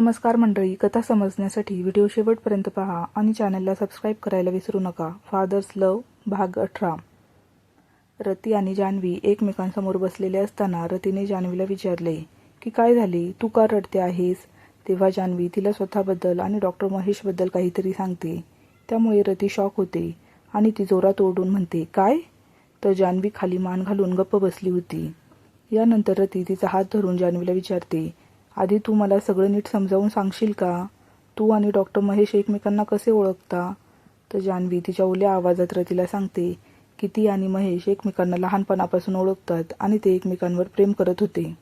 नमस्कार मंडळी कथा समजण्यासाठी व्हिडिओ शेवटपर्यंत पहा आणि चॅनलला सबस्क्राईब करायला विसरू नका. फादर्स लव भाग अठरा. रती आणि जान्हवी एकमेकांसमोर बसलेले असताना रतीने जान्हवीला विचारले की काय झाले? तू का रडते आहेस? तेव्हा जान्हवी तिला स्वतःबद्दल आणि डॉक्टर महेशबद्दल काहीतरी सांगते. त्यामुळे रती शॉक होते आणि ती जोरात ओरडून म्हणते काय? तर जान्हवी खाली मान घालून गप्प बसली होती. यानंतर रती तिचा हात धरून जान्हवीला विचारते आधी तू मला सगळं नीट समजावून सांगशील का? तू आणि डॉक्टर महेश एकमेकांना कसे ओळखता? तर जान्हवी तिच्या ओल्या आवाजात रतीला सांगते की ती आणि महेश एकमेकांना लहानपणापासून ओळखतात आणि ते एकमेकांवर प्रेम करत होते.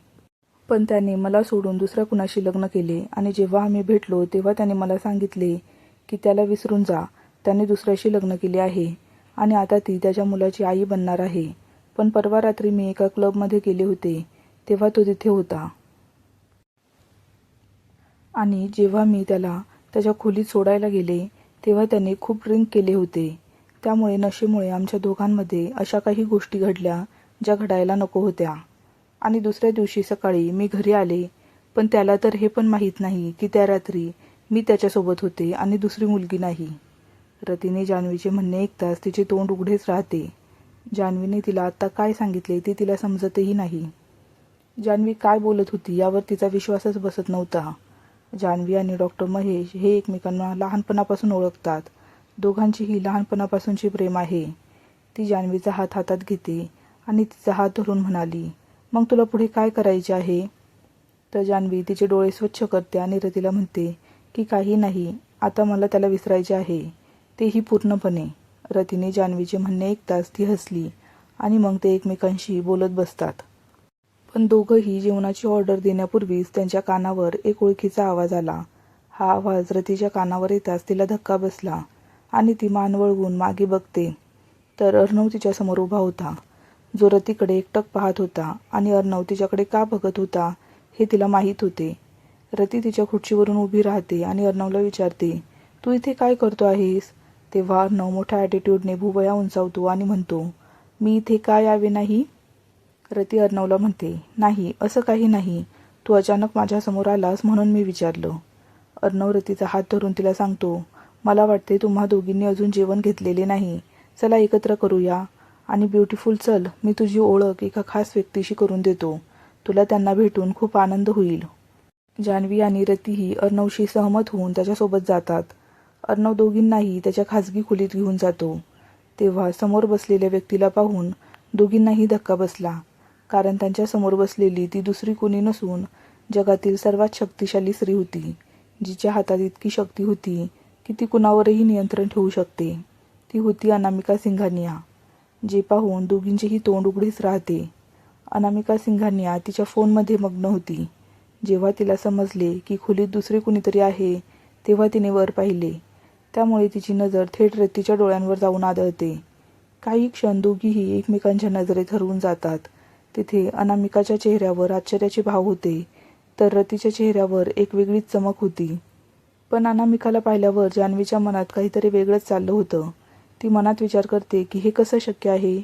पण त्याने मला सोडून दुसऱ्या कुणाशी लग्न केले आणि जेव्हा आम्ही भेटलो तेव्हा त्याने मला सांगितले की त्याला विसरून जा. त्याने दुसऱ्याशी लग्न केले आहे आणि आता ती त्याच्या मुलाची आई बनणार आहे. पण परवा रात्री मी एका क्लबमध्ये गेले होते तेव्हा तो तिथे होता. आणि जेव्हा मी त्याला त्याच्या खोलीत सोडायला गेले तेव्हा त्याने खूप ड्रिंक केले होते. त्यामुळे नशेमुळे आमच्या दोघांमध्ये अशा काही गोष्टी घडल्या ज्या घडायला नको होत्या. आणि दुसऱ्या दिवशी सकाळी मी घरी आले पण त्याला तर हे पण माहीत नाही की त्या रात्री मी त्याच्यासोबत होते आणि दुसरी मुलगी नाही. रतीने जान्हवीचे म्हणणे ऐकताच तिचे तोंड उघडेच राहते. जान्हवीने तिला आत्ता काय सांगितले ते तिला समजतही नाही. जान्हवी काय बोलत होती यावर तिचा विश्वासच बसत नव्हता. जान्हवी आणि डॉक्टर महेश हे एकमेकांना लहानपणापासून ओळखतात. दोघांचीही लहानपणापासूनची प्रेम आहे. ती जान्हवीचा हात हातात घेते आणि तिचा हात धरून म्हणाली मग तुला पुढे काय करायचे आहे? तर जान्हवी तिचे डोळे स्वच्छ करते आणि रतीला म्हणते की काही नाही आता मला त्याला विसरायचे आहे. तेही पूर्णपणे. रतीने जान्हवीचे म्हणणे ऐकताच ती हसली आणि मग ते एकमेकांशी बोलत बसतात. पण दोघंही जेवणाची ऑर्डर देण्यापूर्वीच त्यांच्या कानावर एक ओळखीचा आवाज आला. हा आवाज रतीच्या कानावर येताच तिला धक्का बसला आणि ती मान वळवून मागे बघते. तर अर्णव तिच्यासमोर उभा होता. जो रतीकडे एकटक पाहत होता आणि अर्णव तिच्याकडे का बघत होता हे तिला माहीत होते. रती तिच्या खुर्चीवरून उभी राहते आणि अर्णवला विचारते तू इथे काय करतो आहेस? तेव्हा अर्णव मोठ्या ॲटिट्यूडने भुवया उंचावतो आणि म्हणतो मी इथे का यावे नाही? रती अर्णवला म्हणते नाही असं काही नाही. तू अचानक माझ्यासमोर आलास म्हणून मी विचारलं. अर्णव रतीचा हात धरून तिला सांगतो मला वाटते तुम्हा दोघींनी अजून जेवण घेतलेले नाही. चला एकत्र करूया. आणि ब्युटिफुल चल मी तुझी ओळख एका खास व्यक्तीशी करून देतो. तुला त्यांना भेटून खूप आनंद होईल. जान्हवी आणि रतीही अर्णवशी सहमत होऊन त्याच्यासोबत जातात. अर्णव दोघींनाही त्याच्या खाजगी खोलीत घेऊन जातो. तेव्हा समोर बसलेल्या व्यक्तीला पाहून दोघींनाही धक्का बसला. कारण त्यांच्यासमोर बसलेली ती दुसरी कोणी नसून जगातील सर्वात शक्तिशाली स्त्री होती जिच्या हातात इतकी शक्ती होती की ती कुणावरही नियंत्रण ठेवू शकते. ती होती अनामिका सिंघानिया जे पाहून दोघींचेही तोंड उघडीच राहते. अनामिका सिंघानिया तिच्या फोनमध्ये मग्न होती. जेव्हा तिला समजले की खोलीत दुसरे कुणीतरी आहे तेव्हा तिने वर पाहिले. त्यामुळे तिची नजर थेट रत्तीच्या डोळ्यांवर जाऊन आदळते. काही क्षण दोघीही एकमेकांच्या नजरेत हरवून जातात. तिथे अनामिकाच्या चेहऱ्यावर आश्चर्याचे भाव होते. तर रतीच्या चेहऱ्यावर एक वेगळीच चमक होती. पण अनामिकाला पाहिल्यावर जान्हवीच्या मनात काहीतरी वेगळंच चाललं होतं. ती मनात विचार करते की हे कसं शक्य आहे?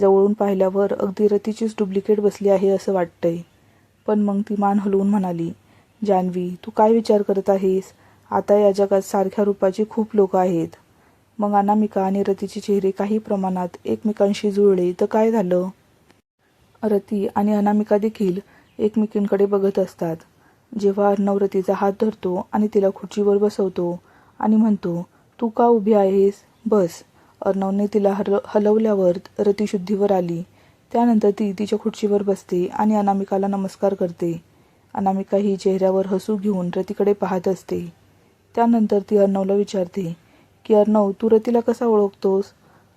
जवळून पाहिल्यावर अगदी रतीचीच डुप्लिकेट बसली आहे असं वाटतंय. पण मग ती मान हलवून म्हणाली जान्हवी तू काय विचार करत आहेस? आता या जगात सारख्या रूपाची खूप लोक आहेत. मग अनामिका आणि रतीचे चेहरे काही प्रमाणात एकमेकांशी जुळले तर काय झालं? रती आणि अनामिका देखील एकमेकींकडे बघत असतात. जेव्हा अर्णव रतीचा हात धरतो आणि तिला खुर्चीवर बसवतो आणि म्हणतो तू का उभी आहेस? बस. अर्णवने तिला हल हलवल्यावर रती शुद्धीवर आली. त्यानंतर ती तिच्या खुर्चीवर बसते आणि अनामिकाला नमस्कार करते. अनामिका ही चेहऱ्यावर हसू घेऊन रतीकडे पाहत असते. त्यानंतर ती अर्णवला विचारते की अर्णव तू रतीला कसा ओळखतोस?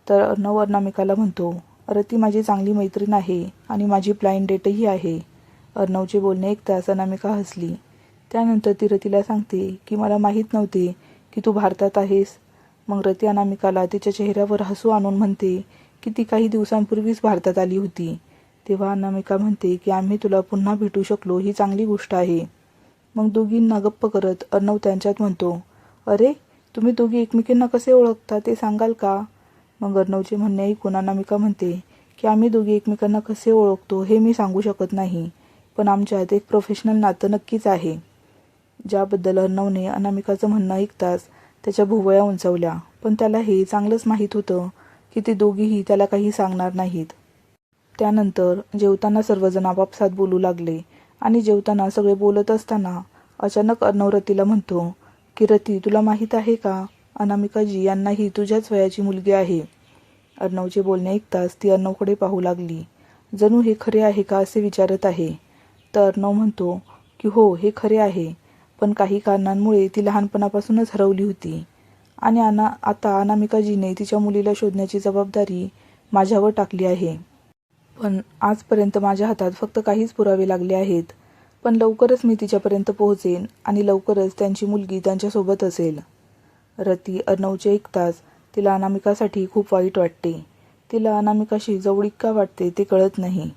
तर अर्णव अनामिकाला म्हणतो रती माझी चांगली मैत्रीण आहे आणि माझी ब्लाइंड डेटही आहे. अर्णवचे बोलणे ऐकताच अनामिका हसली? त्यानंतर ती रतीला सांगते की मला माहीत नव्हते की तू भारतात आहेस. मग रती अनामिकाला तिच्या चेहऱ्यावर हसू आणून म्हणते की ती काही दिवसांपूर्वीच भारतात आली होती. तेव्हा अनामिका म्हणते की आम्ही तुला पुन्हा भेटू शकलो ही चांगली गोष्ट आहे. मग दोघींना गप्प करत अर्णव त्यांच्यात म्हणतो अरे तुम्ही दोघी एकमेकींना कसे ओळखता ते सांगाल का? मग अर्णवचे म्हणणे ऐकून अनामिका म्हणते की आम्ही दोघी एकमेकांना कसे ओळखतो हे मी सांगू शकत नाही पण आमच्यात एक प्रोफेशनल नातं नक्कीच आहे. ज्याबद्दल अर्णवने अनामिकाचं म्हणणं ऐकताच त्याच्या भुवया उंचावल्या पण त्याला हे चांगलंच माहीत होतं की ते दोघीही त्याला काही सांगणार नाहीत. त्यानंतर जेवताना सर्वजण आपापसात बोलू लागले आणि जेवताना सगळे बोलत असताना अचानक अर्णव रतीला म्हणतो की रती तुला माहीत आहे का? अनामिकाजी यांनाही तुझ्याच वयाची मुलगी आहे. अर्णवचे बोलणे ऐकताच ती अर्णवकडे पाहू लागली. जणू हे खरे आहे का असे विचारत आहे? तर अर्णव म्हणतो की हो हे खरे आहे. पण काही कारणांमुळे ती लहानपणापासूनच हरवली होती. आणि अना आता अनामिकाजीने तिच्या मुलीला शोधण्याची जबाबदारी माझ्यावर टाकली आहे. पण आजपर्यंत माझ्या हातात फक्त काहीच पुरावे लागले आहेत. पण लवकरच मी तिच्यापर्यंत पोहोचेन आणि लवकरच त्यांची मुलगी त्यांच्यासोबत असेल. रती अर्णवचे ऐकताच तिला अनामिकासाठी खूप वाईट वाटते. तिला अनामिकाशी जवळीक का वाटते ते कळत नाही.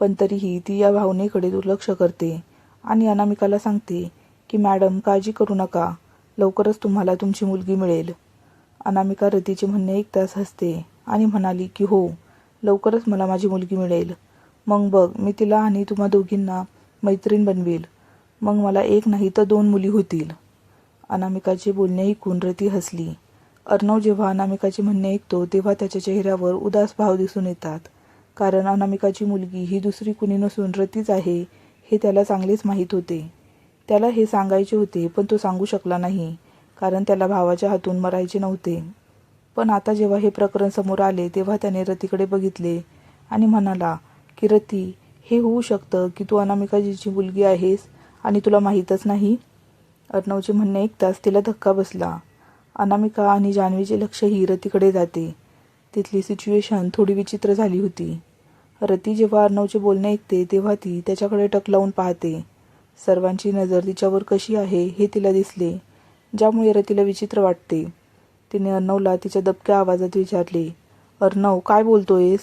पण तरीही ती या भावनेकडे दुर्लक्ष करते आणि अनामिकाला सांगते की मॅडम काळजी करू नका. लवकरच तुम्हाला तुमची मुलगी मिळेल. अनामिका रतीचे म्हणणे ऐकताच हसते आणि म्हणाली की हो लवकरच मला माझी मुलगी मिळेल. मग बघ मी तिला आणि तुम्हा दोघींना मैत्रीण बनवेल. मग मला एक नाही तर दोन मुली होतील. अनामिकाचे बोलणे ऐकून रती हसली. अर्णव जेव्हा अनामिकाचे म्हणणे ऐकतो तेव्हा त्याच्या चेहऱ्यावर उदास भाव दिसून येतात. कारण अनामिकाची मुलगी ही दुसरी कुणी नसून रतीच आहे हे त्याला चांगलेच माहीत होते. त्याला हे सांगायचे होते पण तो सांगू शकला नाही कारण त्याला भावाच्या हातून मरायचे नव्हते. पण आता जेव्हा हे प्रकरण समोर आले तेव्हा त्याने रतीकडे बघितले आणि म्हणाला की रती हे होऊ शकतं की तू अनामिकाजीची मुलगी आहेस आणि तुला माहीतच नाही? अर्णवचे म्हणणे ऐकताच तिला धक्का बसला. अनामिका आणि जान्हवीचे लक्षही रतीकडे जाते. तिथली सिच्युएशन थोडी विचित्र झाली होती. रती जेव्हा अर्णवचे बोलणे ऐकते तेव्हा ती त्याच्याकडे टकलावून पाहते. सर्वांची नजर तिच्यावर कशी आहे हे तिला दिसले ज्यामुळे रतीला विचित्र वाटते. तिने अर्णवला तिच्या दबक्या आवाजात विचारले अर्णव काय बोलतोयस?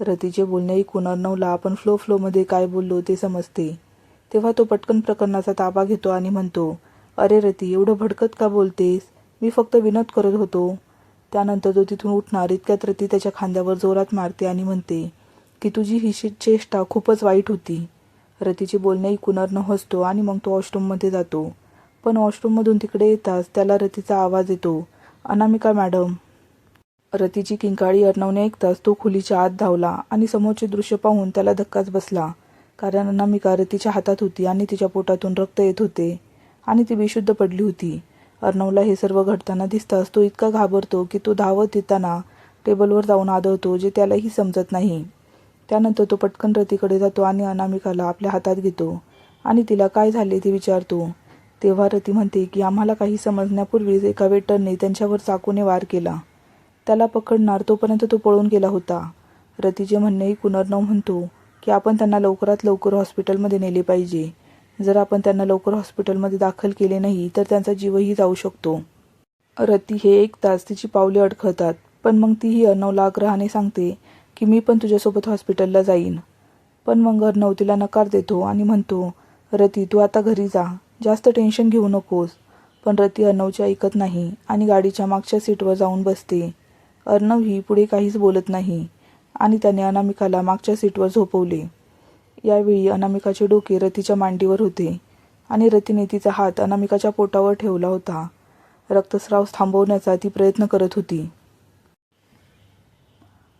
रतीचे बोलणे ऐकून अर्णवला आपण फ्लो फ्लोमध्ये काय बोललो ते समजते. तेव्हा तो पटकन प्रकरणाचा ताबा घेतो आणि म्हणतो अरे रती एवढं भडकत का बोलतेस? मी फक्त विनोद करत होतो. त्यानंतर तो तिथून उठणार इतक्यात रती त्याच्या खांद्यावर जोरात मारते आणि म्हणते की तुझी ही चेष्टा खूपच वाईट होती. रतीचे बोलणे ऐकूनर न हसतो आणि मग तो वॉशरूममध्ये जातो. पण वॉशरूममधून तिकडे येताच त्याला रतीचा आवाज येतो अनामिका मॅडम. रतीची किंकाळी अर्णवने ऐकताच तो खुलीच्या आत धावला आणि समोरचे दृश्य पाहून त्याला धक्काच बसला. कारण अनामिका रतीच्या हातात होती आणि तिच्या पोटातून रक्त येत होते. आणि ती बेशुद्ध पडली होती. अर्णवला हे सर्व घडताना दिसताच तो इतका घाबरतो की तो धावत येताना टेबलवर जाऊन आदळतो जे त्यालाही समजत नाही. त्यानंतर तो पटकन रतीकडे जातो आणि अनामिकाला आपल्या हातात घेतो आणि तिला काय झाले ते विचारतो. तेव्हा रती म्हणते की आम्हाला काही समजण्यापूर्वीच एका वेटरने त्यांच्यावर चाकूने वार केला. त्याला पकडणार तोपर्यंत तो पळून गेला होता. रतीचे म्हणणे कुनर्नव म्हणतो की आपण त्यांना लवकरात लवकर हॉस्पिटलमध्ये नेले पाहिजे. जर आपण त्यांना लवकर हॉस्पिटलमध्ये दाखल केले नाही तर त्यांचा जीवही जाऊ शकतो. रती हे एक तास तिची पावले अडखळतात पण मग तीही अर्णवला आग्रहाने सांगते की मी पण तुझ्यासोबत हॉस्पिटलला जाईन. पण मग अर्णव तिला नकार देतो आणि म्हणतो रती तू आता घरी जा जास्त टेन्शन घेऊ नकोस. पण रती अर्णवची ऐकत नाही आणि गाडीच्या मागच्या सीटवर जाऊन बसते. अर्णव ही पुढे काहीच बोलत नाही आणि त्याने अनामिकाला मागच्या सीटवर झोपवले. यावेळी अनामिकाचे डोके रतीच्या मांडीवर होते आणि रतीने तिचा हात अनामिकाच्या पोटावर ठेवला होता. रक्तस्राव थांबवण्याचा ती प्रयत्न करत होती.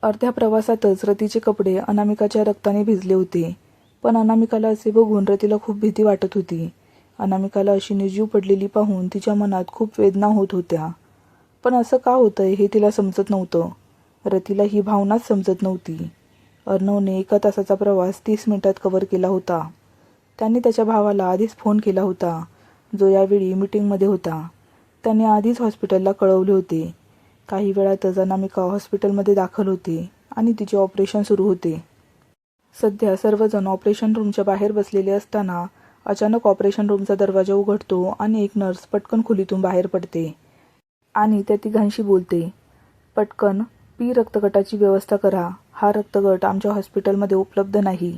अर्ध्या प्रवासातच रतीचे कपडे अनामिकाच्या रक्ताने भिजले होते पण अनामिकाला असे बघून रतीला खूप भीती वाटत होती. अनामिकाला अशी निर्जीव पडलेली पाहून तिच्या मनात खूप वेदना होत होत्या. पण असं का होतंय हे तिला समजत नव्हतं. रतीला ही भावनाच समजत नव्हती. अर्णवने एका तासाचा प्रवास तीस मिनिटात कव्हर केला होता. त्याने त्याच्या भावाला आधीच फोन केला होता जो यावेळी मीटिंगमध्ये होता. त्याने आधीच हॉस्पिटलला कळवले होते. काही वेळातच अनामिका हॉस्पिटलमध्ये दाखल होते आणि तिचे ऑपरेशन सुरू होते. सध्या सर्वजण ऑपरेशन रूमच्या बाहेर बसलेले असताना अचानक ऑपरेशन रूमचा दरवाजा उघडतो आणि एक नर्स पटकन खोलीतून बाहेर पडते आणि त्या तिघांशी बोलते. पटकन पी रक्तगटाची व्यवस्था करा. हा रक्तगट आमच्या हॉस्पिटलमध्ये उपलब्ध नाही.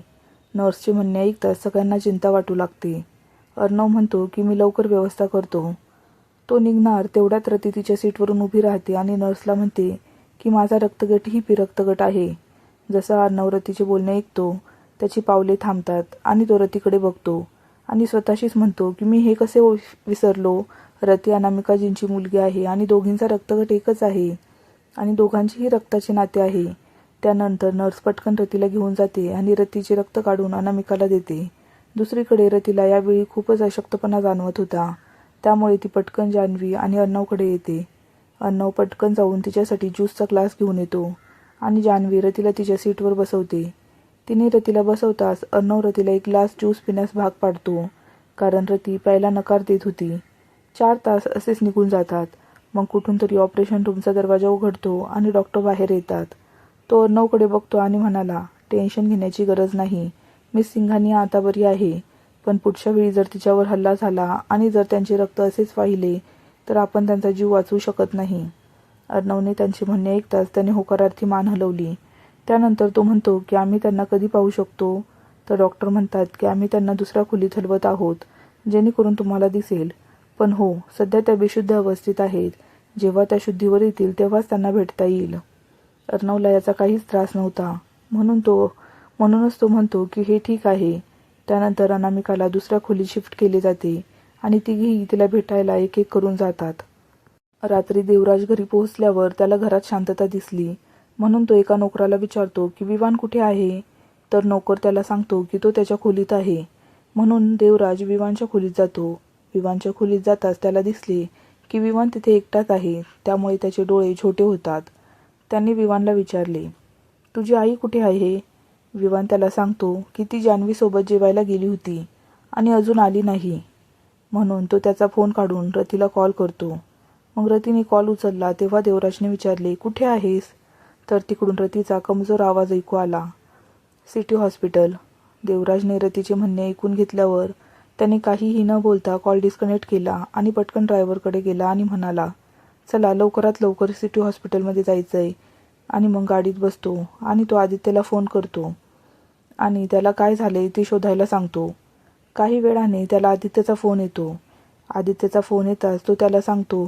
नर्सचे म्हणणे ऐकताच सगळ्यांना चिंता वाटू लागते. अर्णव म्हणतो की मी लवकर व्यवस्था करतो. तो निघणार तेवढ्यात रती तिच्या सीटवरून उभी राहते आणि नर्सला म्हणते की माझा रक्तगट ही पी रक्तगट आहे. जसा अर्णव रतीचे बोलणे ऐकतो त्याची पावले थांबतात आणि तो रतीकडे बघतो आणि स्वतःशीच म्हणतो की मी हे कसे विसरलो? रती अनामिकाजींची मुलगी आहे आणि दोघींचा रक्तगट एकच आहे. आणि दोघांचीही रक्ताचे नाते आहे. त्यानंतर नर्स पटकन रतीला घेऊन जाते आणि रतीचे रक्त काढून अनामिकाला देते. दुसरीकडे रतीला यावेळी खूपच अशक्तपणा जाणवत होता. त्यामुळे ती पटकन जान्हवी आणि अर्णवकडे येते. अर्णव पटकन जाऊन तिच्यासाठी ज्यूसचा ग्लास घेऊन येतो आणि जान्हवी रतीला तिच्या सीटवर बसवते. तिने रतीला बसवताच अर्णव रतीला एक ग्लास ज्यूस पिण्यास भाग पाडतो कारण रती प्यायला नकार देत होती. चार तास असेच निघून जातात. मग कुठून तरी ऑपरेशन रूमचा दरवाजा उघडतो आणि डॉक्टर बाहेर येतात. तो अर्णवकडे बघतो आणि म्हणाला टेन्शन घेण्याची गरज नाही. मिस सिंघानिया आता बरी आहे. पण पुढच्या वेळी जर तिच्यावर हल्ला झाला आणि जर त्यांचे रक्त असेच वाहिले तर आपण त्यांचा जीव वाचवू शकत नाही. अर्णवने त्यांचे म्हणणे ऐकताच त्याने होकारार्थी मान हलवली. त्यानंतर तो म्हणतो की आम्ही त्यांना कधी पाहू शकतो? तर डॉक्टर म्हणतात की आम्ही त्यांना दुसऱ्या खोलीत हलवत आहोत जेणेकरून तुम्हाला दिसेल. पण हो सध्या त्या बेशुद्ध अवस्थेत आहेत. जेव्हा त्या शुद्धीवर येतील तेव्हाच त्यांना भेटता येईल. अर्णवला याचा काहीच त्रास नव्हता. म्हणून तो म्हणूनच तो म्हणतो की हे ठीक आहे. त्यानंतर अनामिकाला दुसऱ्या खोलीत शिफ्ट केले जाते आणि तिघेही तिला भेटायला एक एक करून जातात. रात्री देवराज घरी पोहोचल्यावर त्याला घरात शांतता दिसली. म्हणून तो एका नोकराला विचारतो की विवान कुठे आहे? तर नोकर त्याला सांगतो की तो त्याच्या खोलीत आहे. म्हणून देवराज विवानच्या खोलीत जातो. विवानच्या खोलीत जाताच त्याला दिसले की विवान तिथे एकटाच आहे. त्यामुळे त्याचे डोळे छोटे होतात. त्यांनी विवानला विचारले तुझी आई कुठे आहे विवान त्याला सांगतो की ती जान्हवीसोबत जेवायला गेली होती आणि अजून आली नाही. म्हणून तो त्याचा फोन काढून रतीला कॉल करतो. मग रतीने कॉल उचलला तेव्हा देवराजने विचारले कुठे आहेस? तर तिकडून रतीचा कमजोर आवाज ऐकू आला सिटी हॉस्पिटल. देवराजने रतीचे म्हणणे ऐकून घेतल्यावर त्याने काहीही न बोलता कॉल डिस्कनेक्ट केला आणि पटकन ड्रायव्हरकडे गेला आणि म्हणाला चला लवकरात लवकर सिटी हॉस्पिटलमध्ये जायचं आहे आणि मग गाडीत बसतो आणि तो आदित्यला फोन करतो. आणि त्याला काय झाले ते शोधायला सांगतो. काही वेळाने त्याला आदित्यचा फोन येतो. आदित्यचा फोन येताच तो त्याला सांगतो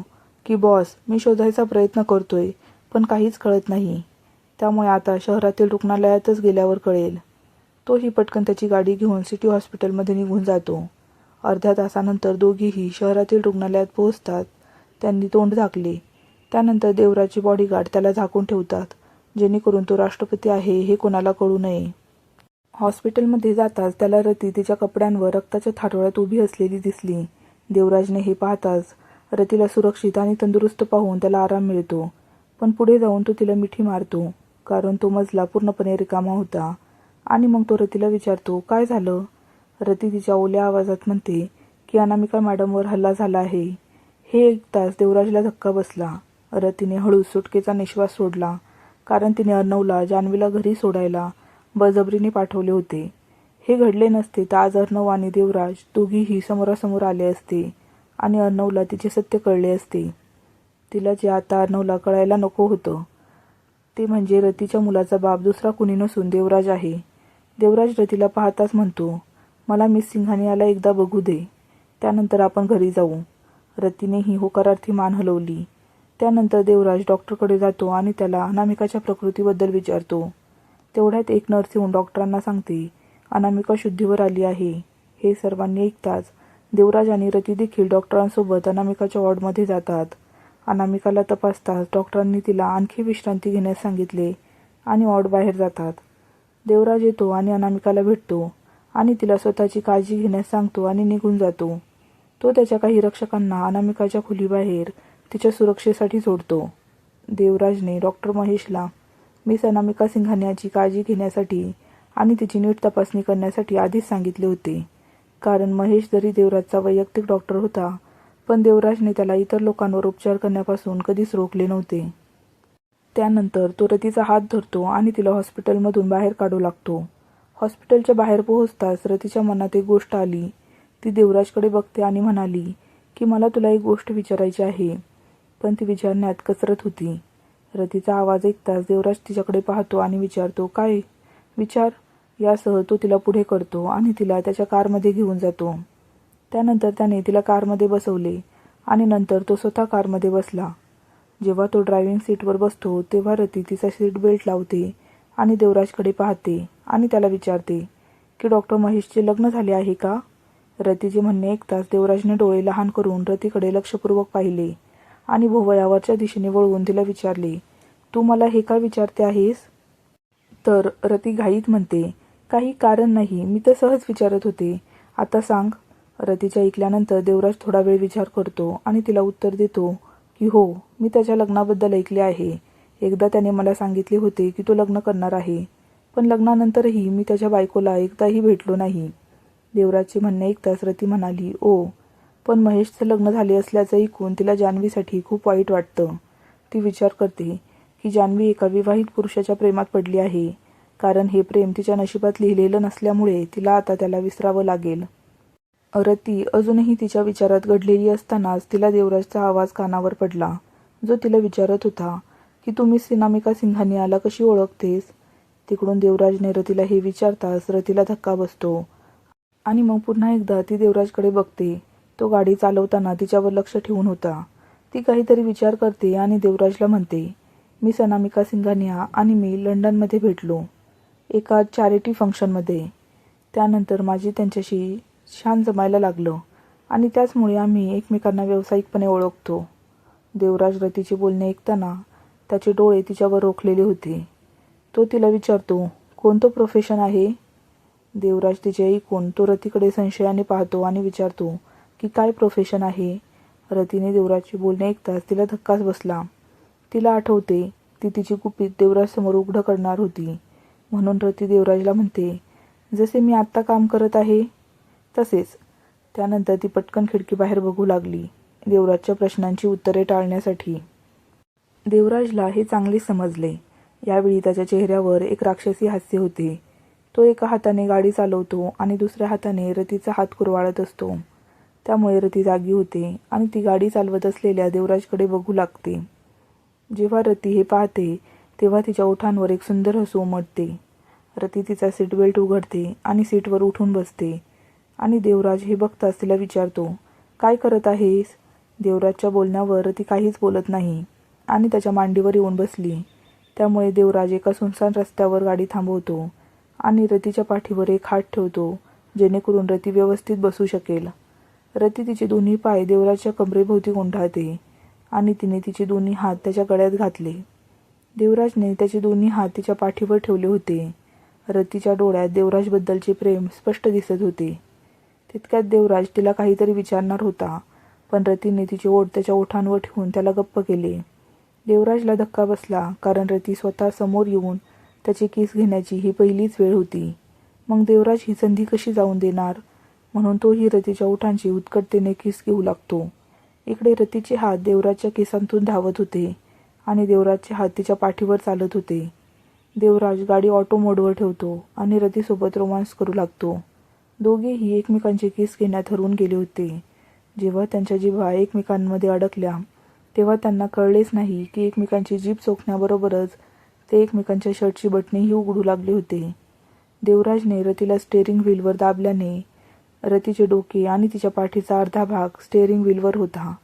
की बॉस मी शोधायचा प्रयत्न करतोय पण काहीच कळत नाही. त्यामुळे आता शहरातील रुग्णालयातच गेल्यावर कळेल. तोही पटकन त्याची गाडी घेऊन सिटी हॉस्पिटलमध्ये निघून जातो. अर्ध्या तासानंतर दोघीही शहरातील रुग्णालयात पोहोचतात. त्यांनी तोंड झाकले. त्यानंतर देवराचे बॉडीगार्ड त्याला झाकून ठेवतात जेणेकरून तो राष्ट्रपती आहे हे कोणाला कळू नये. हॉस्पिटलमध्ये जाताच त्याला रती तिच्या कपड्यांवर रक्ताच्या थाटोळ्यात उभी असलेली दिसली. देवराजने हे पाहताच रतीला सुरक्षित आणि तंदुरुस्त पाहून त्याला आराम मिळतो पण पुढे जाऊन तो तिला मिठी मारतो कारण तो मजला पूर्णपणे रिकामा होता. आणि मग तो रतीला विचारतो काय झालं? रती तिच्या ओल्या आवाजात म्हणते की अनामिका मॅडमवर हल्ला झाला आहे. हे एक तास देवराजला धक्का बसला. रतीने हळू सुटकेचा निश्वास सोडला कारण तिने अर्णवला जान्हवीला घरी सोडायला बळजबरीने पाठवले होते. हे घडले नसते तर आज अर्णव आणि देवराज दोघीही समोरासमोर आले असते आणि अर्णवला तिचे सत्य कळले असते. तिला जे आता अर्णवला कळायला नको होतं ते म्हणजे रतीच्या मुलाचा बाप दुसरा कुणी नसून देवराज आहे. देवराज रतीला पाहताच म्हणतो मला मिस सिंघानियाला एकदा बघू दे. त्यानंतर आपण घरी जाऊ. रतीने ही होकारार्थी मान हलवली. त्यानंतर देवराज डॉक्टरकडे जातो आणि त्याला अनामिकाच्या प्रकृतीबद्दल विचारतो. तेवढ्यात एक नर्स येऊन डॉक्टरांना सांगते अनामिका शुद्धीवर आली आहे. हे सर्वांनी ऐकताच देवराज आणि रती देखील डॉक्टरांसोबत अनामिकाच्या वॉर्डमध्ये जातात. अनामिकाला तपासताच डॉक्टरांनी तिला आणखी विश्रांती घेण्यास सांगितले आणि वॉर्ड बाहेर जातात. देवराज येतो आणि अनामिकाला भेटतो. आणि तिला स्वतःची काळजी घेण्यास सांगतो आणि निघून जातो. तो त्याच्या काही रक्षकांना अनामिकाच्या खोलीबाहेर तिच्या सुरक्षेसाठी सोडतो. देवराजने डॉक्टर महेशला मिस अनामिका सिंघानियाची काळजी घेण्यासाठी आणि तिची नीट तपासणी करण्यासाठी आधीच सांगितले होते. कारण महेश जरी देवराजचा वैयक्तिक डॉक्टर होता पण देवराजने त्याला इतर लोकांवर उपचार करण्यापासून कधीच रोखले नव्हते. त्यानंतर तो रतीचा हात धरतो आणि तिला हॉस्पिटलमधून बाहेर काढू लागतो. हॉस्पिटलच्या बाहेर पोहोचताच रतीच्या मनात एक गोष्ट आली. ती देवराजकडे बघते आणि म्हणाली की मला तुला एक गोष्ट विचारायची आहे. पण ती विचारण्यात कसरत होती. रतीचा आवाज ऐकताच देवराज तिच्याकडे पाहतो आणि विचारतो काय? विचार. यासह तो तिला पुढे करतो आणि तिला त्याच्या कारमध्ये घेऊन जातो. त्यानंतर त्याने तिला कारमध्ये बसवले आणि नंतर तो स्वतः कारमध्ये बसला. जेव्हा तो ड्रायव्हिंग सीटवर बसतो तेव्हा रती तिचा सीट बेल्ट लावते आणि देवराजकडे पाहते आणि त्याला विचारते की डॉक्टर महेशचे लग्न झाले आहे का? रतीचे म्हणणे ऐकताच देवराजने डोळे लहान करून रतीकडे लक्षपूर्वक पाहिले आणि भोवयावरच्या दिशेने वळवून तिला विचारले तू मला हे का विचारते आहेस? तर रती घाईत म्हणते काही कारण नाही मी तर सहज विचारत होते. आता सांग. रतीच्या ऐकल्यानंतर देवराज थोडा वेळ विचार करतो आणि तिला उत्तर देतो की हो मी त्याच्या लग्नाबद्दल ऐकले आहे. एकदा त्याने मला सांगितले होते की तो लग्न करणार आहे. पण लग्नानंतरही मी त्याच्या बायकोला एकदाही भेटलो नाही. देवराजचे म्हणणे ऐकताच रती म्हणाली ओ पण महेशचं लग्न झाले असल्याचं ऐकून तिला जान्हवीसाठी खूप वाईट वाटतं. ती विचार करते की जान्हवी एका विवाहित पुरुषाच्या प्रेमात पडली आहे. कारण हे प्रेम तिच्या नशिबात लिहिलेलं नसल्यामुळे तिला आता त्याला विसरावं लागेल. रती अजूनही तिच्या विचारात घडलेली असतानाच तिला देवराजचा आवाज कानावर पडला. जो तिला विचारत होता की तुम्ही सिनामिका सिंघानियाला कशी ओळखतेस? तिकडून देवराजने रतीला हे विचारताच रतीला धक्का बसतो. आणि मग पुन्हा एकदा ती देवराजकडे बघते. तो गाडी चालवताना तिच्यावर लक्ष ठेवून होता. ती काहीतरी विचार करते आणि देवराजला म्हणते मी सनामिका सिंघानिया आणि मी लंडनमध्ये भेटलो एका चॅरिटी फंक्शनमध्ये. त्यानंतर माझी त्यांच्याशी छान जमायला लागलं आणि त्याचमुळे आम्ही एकमेकांना व्यावसायिकपणे ओळखतो. देवराज रतीचे बोलणे ऐकताना त्याचे डोळे तिच्यावर रोखलेले होते. तो तिला विचारतो कोणतं प्रोफेशन आहे? देवराज तिचे ऐकून तो रतीकडे संशयाने पाहतो आणि विचारतो की काय प्रोफेशन आहे? रतीने देवराजचे बोलणे ऐकताच तिला धक्काच बसला. तिला आठवते ती तिची गुपित देवराजसमोर उघडं करणार होती. म्हणून रती देवराजला म्हणते जसे मी आत्ता काम करत आहे तसेच. त्यानंतर ती पटकन खिडकीबाहेर बघू लागली. देवराजच्या प्रश्नांची उत्तरे टाळण्यासाठी देवराजला हे चांगले समजले. यावेळी त्याच्या चेहऱ्यावर एक राक्षसी हास्य होते. तो एका हाताने गाडी चालवतो आणि दुसऱ्या हाताने रतीचा हात कुरवाळत असतो. त्यामुळे रती जागी होते आणि ती गाडी चालवत असलेल्या देवराजकडे बघू लागते. जेव्हा रती हे पाहते तेव्हा तिच्या ओठांवर एक सुंदर हसू उमटते. रती तिचा सीट बेल्ट उघडते आणि सीटवर उठून बसते. आणि देवराज हे बघताच तिला विचारतो काय करत आहेस? देवराजच्या बोलण्यावर ती काहीच बोलत नाही. आणि त्याच्या मांडीवर येऊन बसली. त्यामुळे देवराज एका सुनसान रस्त्यावर गाडी थांबवतो आणि रतीच्या पाठीवर एक हात ठेवतो जेणेकरून रती व्यवस्थित बसू शकेल. रती तिचे दोन्ही पाय देवराजच्या कमरेभोवती गोंढाळते आणि तिने तिचे दोन्ही हात त्याच्या गळ्यात घातले. देवराजने त्याचे दोन्ही हात तिच्या पाठीवर ठेवले होते. रतीच्या डोळ्यात देवराजबद्दलचे प्रेम स्पष्ट दिसत होते. तितक्यात देवराज तिला काहीतरी विचारणार होता पण रतीने तिचे ओठ त्याच्या ओठांवर ठेवून त्याला गप्प केले. देवराजला धक्का बसला कारण रती स्वतः समोर येऊन त्याची केस घेण्याची ही पहिलीच वेळ होती. मग देवराज ही संधी कशी जाऊन देणार? म्हणून तोही रतीच्या ओठांची उत्कटतेने किस घेऊ लागतो. इकडे रतीचे हात देवराजच्या केसांतून धावत होते आणि देवराजचे हात तिच्या पाठीवर चालत होते. देवराज गाडी ऑटो मोडवर ठेवतो आणि रतीसोबत रोमांस करू लागतो. दोघेही एकमेकांचे केस घेण्यात हरवून गेले होते. जेव्हा त्यांच्या जिव्हा एकमेकांमध्ये अडकल्या तेव्हा त्यांना कळलेच नाही की एकमेकांची जीभ चोखण्याबरोबरच ते एकमेकांच्या शर्टची बटणेही उघडू लागले होते. देवराजने रतीला स्टेअरिंग व्हीलवर दाबल्याने रतीचे डोके आणि तिच्या पाठीचा अर्धा भाग स्टेअरिंग व्हीलवर होता.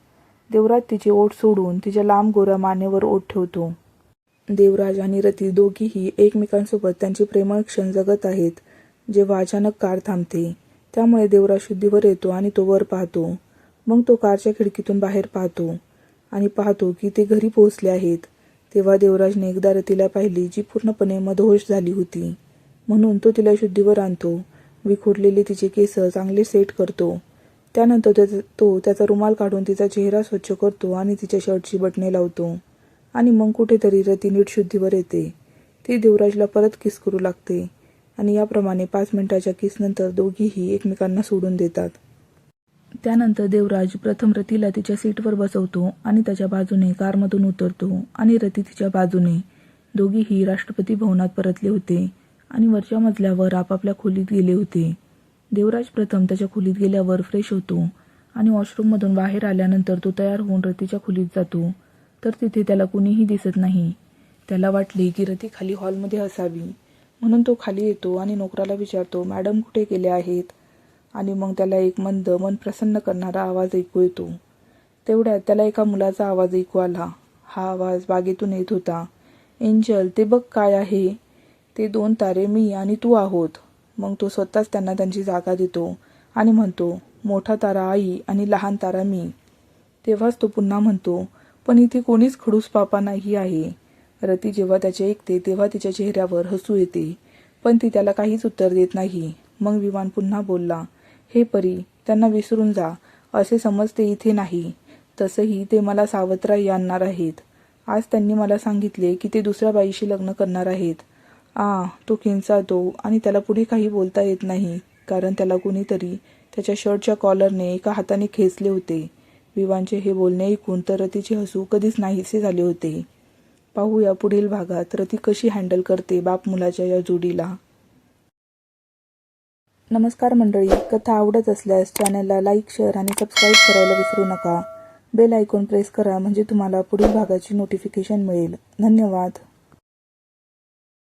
देवराज तिचे ओठ सोडून तिच्या लांब गोऱ्या मानेवर ओठ ठेवतो. देवराज आणि रती दोघीही एकमेकांसोबत त्यांचे प्रेमळ क्षण जगत आहेत जेव्हा अचानक कार थांबते. त्यामुळे देवराज शुद्धीवर येतो आणि तो वर पाहतो. मग तो कारच्या खिडकीतून बाहेर पाहतो. आणि पाहतो की ते घरी पोहोचले आहेत. तेव्हा देवराजने एकदा रतीला पाहिली जी पूर्णपणे मदहोश झाली होती. म्हणून तो तिला शुद्धीवर आणतो. विखुरलेले तिचे केस चांगले सेट करतो. त्यानंतर त्याचा तो त्याचा रुमाल काढून तिचा चेहरा स्वच्छ करतो आणि तिच्या शर्टची बटणे लावतो. आणि मग कुठेतरी रती नीट शुद्धीवर येते. ती देवराजला परत किस करू लागते. आणि याप्रमाणे पाच मिनिटाच्या किसनंतर दोघीही एकमेकांना सोडून देतात. त्यानंतर देवराज प्रथम रतीला तिच्या सीटवर बसवतो आणि त्याच्या बाजूने कारमधून उतरतो आणि रती तिच्या बाजूने. दोघीही राष्ट्रपती भवनात परतले होते आणि वरच्या मजल्यावर आपापल्या खोलीत गेले होते. देवराज प्रथम त्याच्या खोलीत गेल्यावर फ्रेश होतो आणि वॉशरूममधून बाहेर आल्यानंतर तो तयार होऊन रतीच्या खोलीत जातो. तर तिथे त्याला कुणीही दिसत नाही. त्याला वाटले की रती खाली हॉलमध्ये असावी. म्हणून तो खाली येतो आणि नोकराला विचारतो मॅडम कुठे गेल्या आहेत? आणि मग त्याला एक मंद मन प्रसन्न करणारा आवाज ऐकू येतो. तेवढ्यात त्याला एका मुलाचा आवाज ऐकू आला. हा आवाज बागेतून येत होता. एंजल ते बघ काय आहे. ते दोन तारे मी आणि तू आहोत. मग तो स्वतःच त्यांना त्यांची जागा देतो आणि म्हणतो मोठा तारा आई आणि लहान तारा मी. तेव्हाच तो पुन्हा म्हणतो पण इथे कोणीच खडूस पापा नाही आहे. रती जेव्हा त्याचे ऐकते तेव्हा तिच्या चेहऱ्यावर हसू येते. पण ती त्याला काहीच उत्तर देत नाही. मग विमान पुन्हा बोलला हे परी त्यांना विसरून जा. असे समजते इथे नाही. तसंही ते मला सावत्राई आणणार आहेत. आज त्यांनी मला सांगितले की ते दुसऱ्या बाईशी लग्न करणार आहेत. आ तो किंचातो आणि त्याला पुढे काही बोलता येत नाही कारण त्याला कुणीतरी त्याच्या शर्टच्या कॉलरने एका हाताने खेचले होते. विवांचे हे बोलणे ऐकून तर रतीचे हसू कधीच नाहीसे झाले होते. पाहूया पुढील भागात रती कशी हँडल करते बाप मुलाच्या या जोडीला. नमस्कार मंडळी कथा आवडत असल्यास चॅनलला लाईक शेअर आणि सबस्क्राईब करायला विसरू नका. बेल आयकॉन प्रेस करा म्हणजे तुम्हाला पुढील भागाची नोटिफिकेशन मिळेल. धन्यवाद.